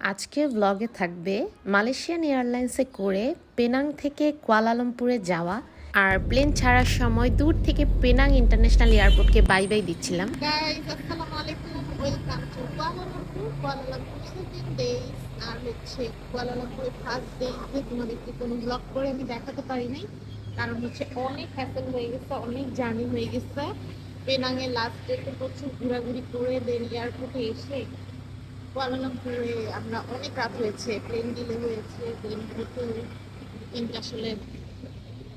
আজকে ব্লগে থাকবে মালয়েশিয়ান এয়ারলাইন্সে করে পেনাং থেকে কুয়ালালামপুরে যাওয়া আর প্লেন ছাড়ার সময় দূর থেকে পেনাং ইন্টারন্যাশনাল এয়ারপোর্টকে বাই বাই দিচ্ছিলাম। আর হচ্ছে ফার্স্ট ডে তোমাদেরকে কোনো ব্লগ করে আমি দেখাতে কারণ হচ্ছে অনেক হ্যাসেল হয়ে গেছে, অনেক জার্নি হয়ে গেছে। পেনাঙে লাস্ট ডেতে প্রচুর ঘোরাঘুরি করে দেন এয়ারপোর্টে এসে কুয়ালালামপুরে আমরা অনেক রাত হয়েছে প্লেন ডিলে হয়েছে দেন হোটেল কিন্তু আসলে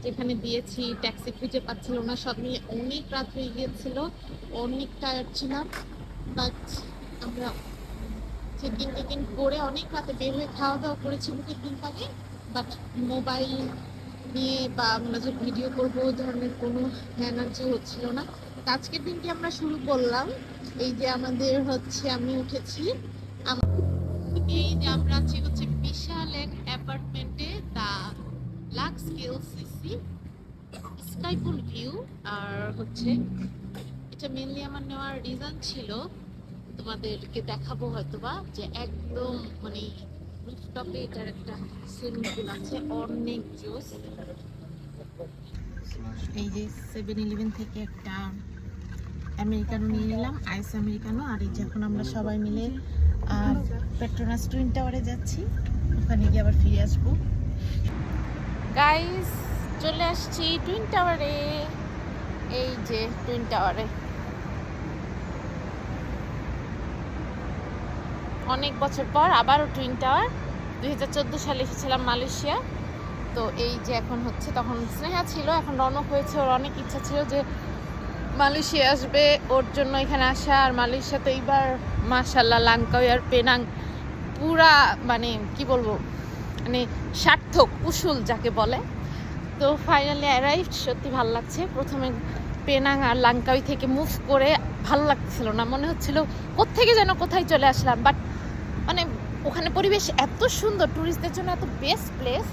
যেখানে দিয়েছি ট্যাক্সি খুঁজে পাচ্ছিল না, সব নিয়ে অনেক রাত হয়ে গিয়েছিল, অনেক টায়ার্ড ছিলাম বাট আমরা চেকিং টেকিং করে অনেক রাতে বের হয়ে খাওয়া দাওয়া করেছি বুকের দিন আগে বাট মোবাইল নিয়ে বা আমরা যে ভিডিও করব, ওই ধরনের কোনো এনার্জি হচ্ছিল না। আজকের দিনটি আমরা শুরু করলাম, এই যে আমাদের হচ্ছে আমি উঠেছি এই যে আমরা আছি হচ্ছে বিশাল এক অ্যাপার্টমেন্টে the Lux Hill CC, sky pool view, আর হচ্ছে এটা মেনলি আমার নেওয়ার রিজন ছিল, তোমাদেরকে দেখাবো হয়তোবা যে একদম মানে রুফটপে এটার একটা সুইমিং পুল আছে, অনেক জোস। এই যে সেভেন ইলেভেন থেকে একটা আমেরিকানো নিয়ে নিলাম আইস আমেরিকানো আর এই যে এখন আমরা সবাই মিলে পেট্রোনাস টুইন টাওয়ারে যাচ্ছি। ওখানে গিয়ে আবার ফিরে আসব। গাইস চলে আসছি টুইন টাওয়ারে এই যে টুইন টাওয়ারে অনেক বছর পর আবারও টুইন টাওয়ার দুই হাজার চোদ্দ সালে এসেছিলাম মালয়েশিয়া। তো এই যে এখন হচ্ছে, তখন স্নেহা ছিল, এখন রনক হয়েছে। ওর অনেক ইচ্ছা ছিল যে মালয়েশিয়া আসবে, ওর জন্য এখানে আসা, আর মালয়েশিয়াতে এইবার মাশাল্লাহ লাঙ্কাই আর পেনাং পুরা মানে কি বলব মানে সার্থক, উসুল যাকে বলে। তো ফাইনালি অ্যারাইভ সত্যি ভালো লাগছে। প্রথমে পেনাং আর লাঙ্কাই থেকে মুভ করে ভালো লাগছিল না, মনে হচ্ছিল কোত্থেকে যেন কোথায় চলে আসলাম। বাট মানে ওখানে পরিবেশ এত সুন্দর ট্যুরিস্টদের জন্য এত বেস্ট প্লেস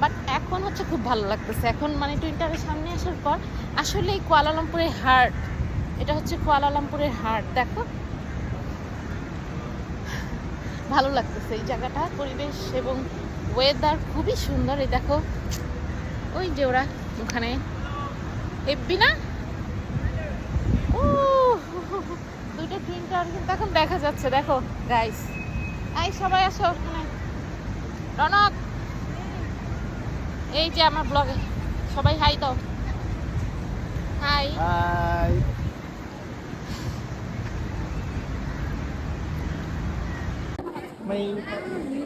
বাট এখন হচ্ছে খুব ভালো লাগতেছে। এখন মানে টুইটারের সামনে আসার পর আসলে এই কুয়ালালামপুরের হার্ট এটা হচ্ছে কুয়ালালামপুরের হার্ট দেখো। ভালো লাগতেছে এই জায়গাটা, পরিবেশ এবং ওয়েদার খুবই সুন্দর, এই দেখো। ওই যে ওরা ওখানে হেব্বি না? ও দুইটা টুইন টাওয়ার কিন্তু এখন দেখা যাচ্ছে, দেখো গাইস আই সবাই আসো ওখানে। রনক এই যে আমার ব্লগে সবাই হাই দাও। হাই হাই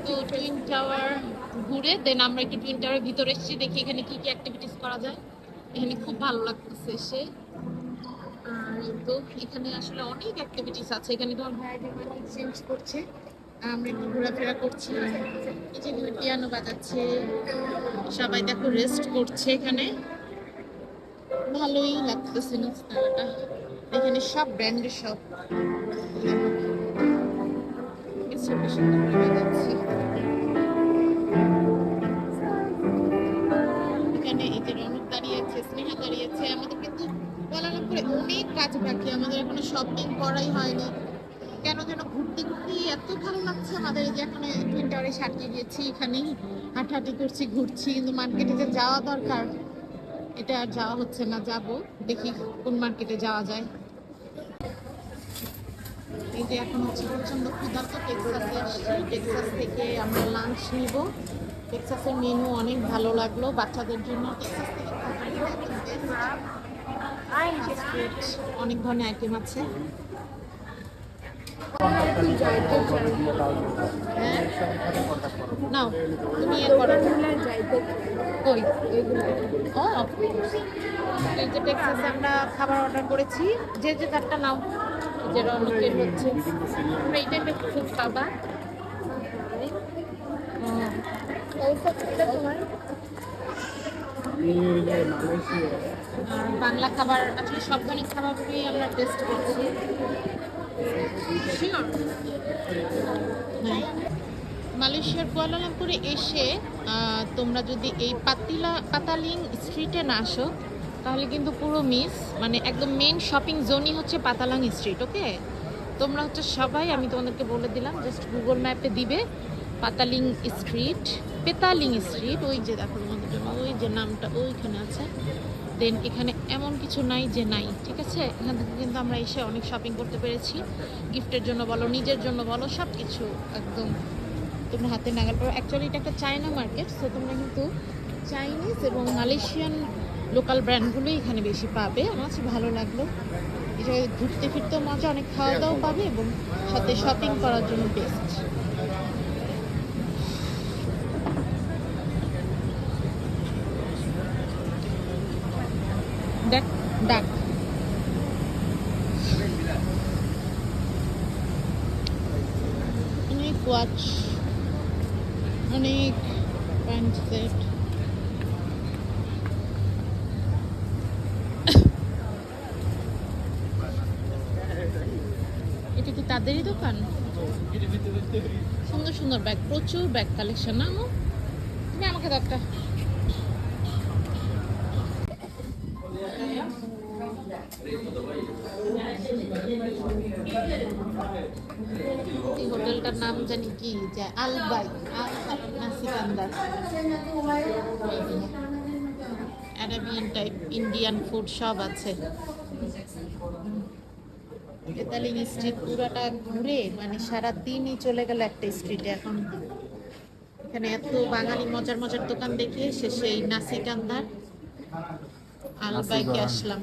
তো টুইন টাওয়ার ঘুরে দেন আমরা একটু টুইন টাওয়ারের ভিতরে এসেছি দেখি এখানে কি কি অ্যাক্টিভিটিস করা যায়। এখানে খুব ভালো লাগতেছে এসে। আর তো এখানে আসলে অনেক অ্যাক্টিভিটিস আছে। এখানে এক্সচেঞ্জ করছে। আমরা একটু ঘোরাফেরা করছি। এই যে পিয়ানো বাজাচ্ছে। সবাই দেখো রেস্ট করছে এখানে। ভালোই লাগতেছে নিচতলাটা এখানে সব ব্র্যান্ডের সব। করে দাঁড়িয়ে আছে, স্নেহা দাঁড়িয়ে আছে। আমাদের কিন্তু কুয়ালালামপুরে অনেক কাজ বাকি। আমাদের এখনও শপিং করাই হয়নি। কেন যেন ঘুরতে ঘুরতে এত ভালো লাগছে আমাদের যে এখানে টুইন টাওয়ারে সাটিয়ে গিয়েছি এখানেই হাঁটাহাঁটি করছি, ঘুরছি, কিন্তু মার্কেটে যে যাওয়া দরকার, এটা আর যাওয়া হচ্ছে না, যাব, দেখি কোন মার্কেটে যাওয়া যায়। এই যে এখন হচ্ছে প্রচণ্ড ক্ষুধার্ত টেক্সাসে আসছি। টেক্সাস থেকে আমরা লাঞ্চ নিব। টেক্সাসের মেনু অনেক ভালো লাগল বাচ্চাদের জন্য। টেক্সাস থেকে অনেক ধরনের আইটেম আছে। নাও, তুমি ইয়ে কই? ও এই যে আমরা খাবার অর্ডার করেছি, যে যে তারটা নাও, যে রনকের হচ্ছে। আমরা এই টাইপের পাবা আর বাংলা খাবার আসলে সব ধরনের খাবারগুলোই আমরা টেস্ট করছি। মালয়েশিয়ার কুয়ালালামপুরে এসে তোমরা যদি এই পাতিলা, পাতালিং স্ট্রিটে না আসো, তাহলে কিন্তু পুরো মিস মানে একদম মেন শপিং জোনই হচ্ছে পাতালাং স্ট্রিট ওকে তোমরা হচ্ছে সবাই, আমি তোমাদেরকে বলে দিলাম জাস্ট গুগল ম্যাপে দিবে, পাতালিং স্ট্রিট পেতালিং স্ট্রিট ওই যে দেখো তোমাদের জন্য, ওই যে নামটা ওইখানে আছে। দেন এখানে এমন কিছু নাই যে নাই, ঠিক আছে? এখান থেকে কিন্তু আমরা এসে অনেক শপিং করতে পেরেছি। গিফটের জন্য বলো, নিজের জন্য বলো সব কিছু একদম তোমরা হাতে নাগাল পাবে অ্যাকচুয়ালি এটা একটা চায়না মার্কেট সো তোমরা কিন্তু চাইনিজ এবং মালয়েশিয়ান লোকাল ব্র্যান্ডগুলোই এখানে বেশি পাবে। আমার কাছে ভালো লাগল। এই জায়গায় ঘুরতে ফিরতেও মজা, অনেক খাওয়া দাওয়াও পাবে এবং সাথে শপিং করার জন্য বেস্ট দেখ। ডাক অনেক ওয়াচ অনেক প্যান্ট সেট এটা কি তাদেরই দোকান? সুন্দর সুন্দর ব্যাগ প্রচুর ব্যাগ কালেকশন না? তুমি আমাকে দাও এই হোটেলটার নাম জানি কি? যে আলবাই আল নাসিকান্দার অ্যারাবিয়ান টাইপ ইন্ডিয়ান ফুড সব আছে। বেতালিং স্ট্রিট পুরোটা ঘুরে মানে সারা দিনই চলে গেল একটা স্ট্রিটে এখন এখানে এত বাঙালি মজার মজার দোকান দেখে শেষে এই নাসিকান্দার। আলবাইকে আসলাম।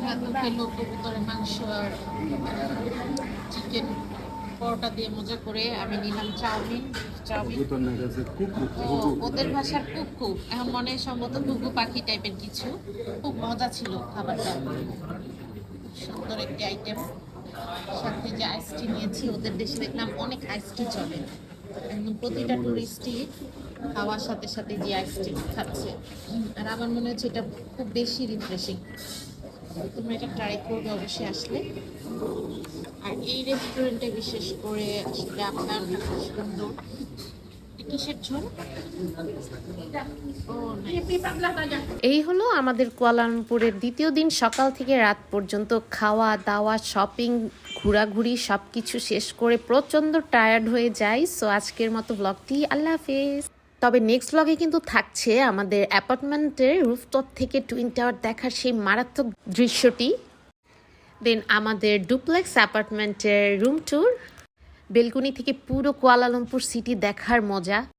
ভাত খেলো কবুতরের মাংস আর চিকেন পরোটা দিয়ে মজা করে আমি নিলাম চাউমিন চাউমিন। খুব ওদের ভাষার কুকু এখন মনে হয় সম্ভবত কুকু পাখি টাইপের কিছু। খুব মজা ছিল খাবারটা। সুন্দর একটি আইটেম সাথে যে আইসটি নিয়েছি ওদের দেশে দেখলাম অনেক আইসটি চলে। একদম প্রতিটা টুরিস্টই খাওয়ার সাথে সাথে যে আইসটি খাচ্ছে। আর আমার মনে হচ্ছে এটা খুব বেশি রিফ্রেশিং তোমরা এটা ট্রাই করবে অবশ্যই আসলে। আর এই রেস্টুরেন্টে বিশেষ করে আসলে আপনার খুব সুন্দর। কিসের ঝোল? এই হলো আমাদের কুয়ালালামপুরের দ্বিতীয় দিন সকাল থেকে রাত পর্যন্ত খাওয়া দাওয়া শপিং ঘোরাঘুরি সব কিছু শেষ করে প্রচণ্ড টায়ার্ড হয়ে যাই। সো আজকের মতো ব্লগটি আল্লাহ হাফেজ। তবে নেক্সট ব্লগে কিন্তু থাকছে আমাদের অ্যাপার্টমেন্টের রুফটপ থেকে টুইন টাওয়ার দেখার সেই মারাত্মক দৃশ্যটি। দেন আমাদের ডুপ্লেক্স অ্যাপার্টমেন্টের রুম ট্যুর বেলকুনি থেকে পুরো কুয়ালালামপুর সিটি দেখার মজা।